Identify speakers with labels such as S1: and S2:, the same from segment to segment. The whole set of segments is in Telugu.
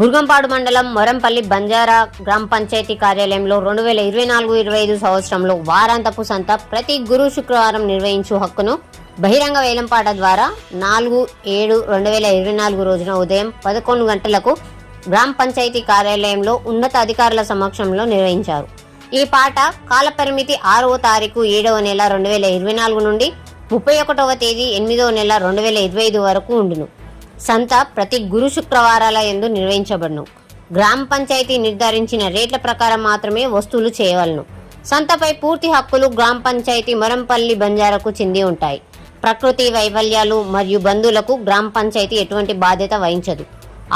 S1: బుర్గంపాడు మండలం మొరంపల్లి బంజారా గ్రామ పంచాయతీ కార్యాలయంలో రెండు వేల ఇరవై నాలుగు ఇరవై ఐదు సంవత్సరంలో వారాంతపు సంత ప్రతి గురు శుక్రవారం నిర్వహించు హక్కును బహిరంగ వేలంపాట ద్వారా నాలుగు ఏడు రెండు వేల ఇరవై నాలుగు రోజున ఉదయం పదకొండు గంటలకు గ్రామ పంచాయతీ కార్యాలయంలో ఉన్నత అధికారుల సమక్షంలో నిర్వహించారు. ఈ పాట కాలపరిమితి ఆరవ తారీఖు ఏడవ నెల రెండు వేల ఇరవై నాలుగు నుండి ముప్పై ఒకటవ తేదీ ఎనిమిదవ నెల రెండు వేల ఇరవై ఐదు వరకు ఉండును. సంత ప్రతి గురు శుక్రవారాల ఎందు నిర్వహించబడును. గ్రామ పంచాయతీ నిర్ధారించిన రేట్ల ప్రకారం మాత్రమే వస్తువులు చేయవలను. సంతపై పూర్తి హక్కులు గ్రామ పంచాయతీ మరంపల్లి బంజారాకు చెంది ఉంటాయి. ప్రకృతి వైఫల్యాలు మరియు బంధువులకు గ్రామ పంచాయతీ ఎటువంటి బాధ్యత వహించదు.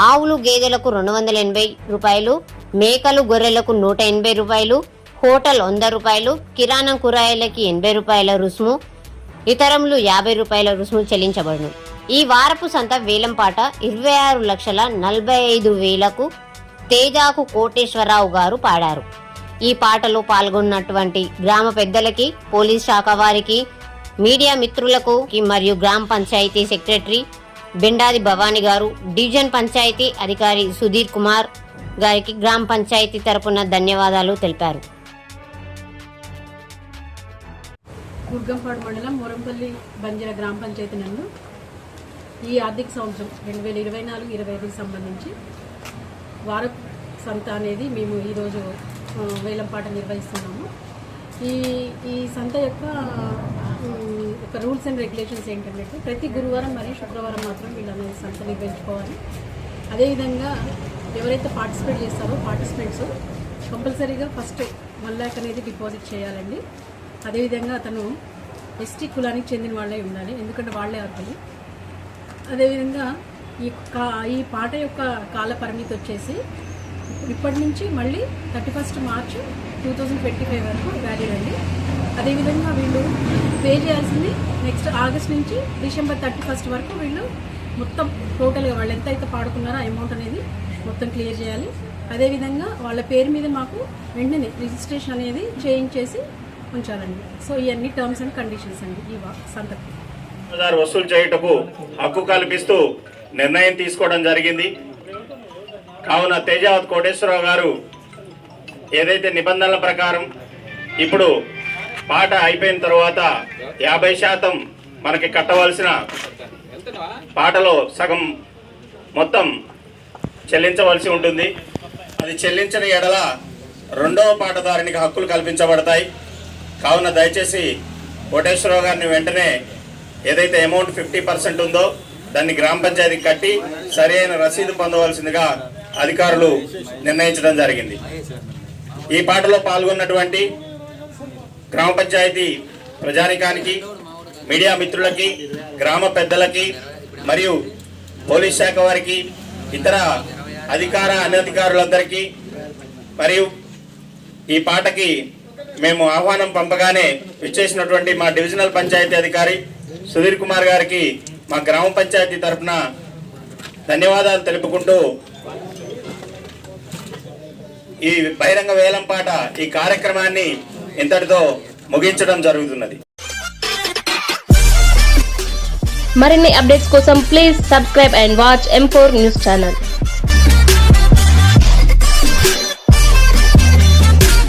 S1: ఆవులు గేదెలకు రెండు వందల ఎనభై రూపాయలు మేకలు గొర్రెలకు నూట ఎనభై రూపాయలు హోటల్ వంద రూపాయలు కిరాణం కూరగాయలకి ఎనభై రూపాయల రుసుము ఇతరములు యాభై రూపాయల రుసుము చెల్లించబడును. ఈ వారపు సంత వేలంపాట ఇరవై ఆరు లక్షల నలభై ఐదు వేలకు తేజాకు కోటేశ్వరరావు గారు పాడారు. ఈ పాటలో పాల్గొన్నటువంటి గ్రామ పెద్దలకి పోలీస్ శాఖ వారికి మీడియా మిత్రులకు మరియు గ్రామ పంచాయతీ సెక్రటరీ బెండాది భవానీ గారు డివిజన్ పంచాయతీ అధికారి సుధీర్ కుమార్ గారికి గ్రామ పంచాయతీ తరపున ధన్యవాదాలు తెలిపారు.
S2: గుర్గంపాడు మండలం మురంపల్లి బంజర గ్రామ పంచాయతీ నందు ఈ ఆర్థిక సంవత్సరం రెండు వేల ఇరవై నాలుగు ఇరవై ఐదుకి సంబంధించి వార సంత అనేది మేము ఈరోజు వేలంపాట నిర్వహిస్తున్నాము. ఈ ఈ సంత యొక్క ఒక రూల్స్ అండ్ రెగ్యులేషన్స్ ఏంటంటే ప్రతి గురువారం మరియు శుక్రవారం మాత్రం వీళ్ళు అనేది సంత నిర్వహించుకోవాలి అదేవిధంగా ఎవరైతే పార్టిసిపేట్ చేస్తారో పార్టిసిపెంట్స్ కంపల్సరీగా ఫస్ట్ వన్ ల్యాక్ అనేది డిపాజిట్ చేయాలండి. అదేవిధంగా అతను ఎస్టీ కులానికి చెందిన వాళ్ళే ఉండాలి ఎందుకంటే వాళ్ళే అర్హులు. అదేవిధంగా ఈ కా ఈ పాట యొక్క కాల పరిమితి వచ్చేసి ఇప్పటి నుంచి మళ్ళీ thirty first March two thousand twenty five వరకు వ్యాలిడ్ అండి. అదేవిధంగా వీళ్ళు పే చేయాల్సింది నెక్స్ట్ ఆగస్ట్ నుంచి డిసెంబర్ థర్టీ ఫస్ట్ వరకు వీళ్ళు మొత్తం టోటల్గా వాళ్ళు ఎంత అయితే పాడుకున్నారో అమౌంట్ అనేది మొత్తం క్లియర్ చేయాలి. అదేవిధంగా వాళ్ళ పేరు మీద మాకు వెంటనే రిజిస్ట్రేషన్ అనేది చేయించేసి ఉంచాలండి. సో ఇవన్నీ టర్మ్స్ అండ్ కండిషన్స్ అండి. ఈ సంతకం.
S3: ఆధార్ వసూలు చేయుటకు హక్కు కల్పిస్తూ నిర్ణయం తీసుకోవడం జరిగింది. కావున తేజావత్ కోటేశ్వరరావు గారు ఏదైతే నిబంధనల ప్రకారం ఇప్పుడు పాట అయిపోయిన తర్వాత యాభై శాతం మనకి కట్టవలసిన పాటలో సగం మొత్తం చెల్లించవలసి ఉంటుంది. అది చెల్లించిన ఎడల రెండవ పాటదారునికి హక్కులు కల్పించబడతాయి. కావున దయచేసి కోటేశ్వరరావు గారిని వెంటనే ఏదైతే అమౌంట్ ఫిఫ్టీ పర్సెంట్ ఉందో దాన్ని గ్రామ పంచాయతీకి కట్టి సరైన రసీదు పొందవలసిందిగా అధికారులు నిర్ణయించడం జరిగింది. ఈ పాటలో పాల్గొన్నటువంటి గ్రామ పంచాయతీ ప్రజానికానికి మీడియా మిత్రులకి గ్రామ పెద్దలకి మరియు పోలీస్ శాఖ వారికి ఇతర అధికార అనధికారులందరికీ మరియు ఈ పాటకి మేము ఆహ్వానం పంపగానే విచ్చేసినటువంటి మా డివిజనల్ పంచాయతీ అధికారి సుధీర్ కుమార్ గారికి మా గ్రామ పంచాయతీ తరఫున ధన్యవాదాలు తెలుపుకుంటూ ఈ బహిరంగ వేలంపాట ఈ కార్యక్రమాన్ని ఇంతటితో ముగించడం జరుగుతున్నది.
S4: మరిన్ని అప్డేట్స్ కోసం please subscribe and watch M four news channel.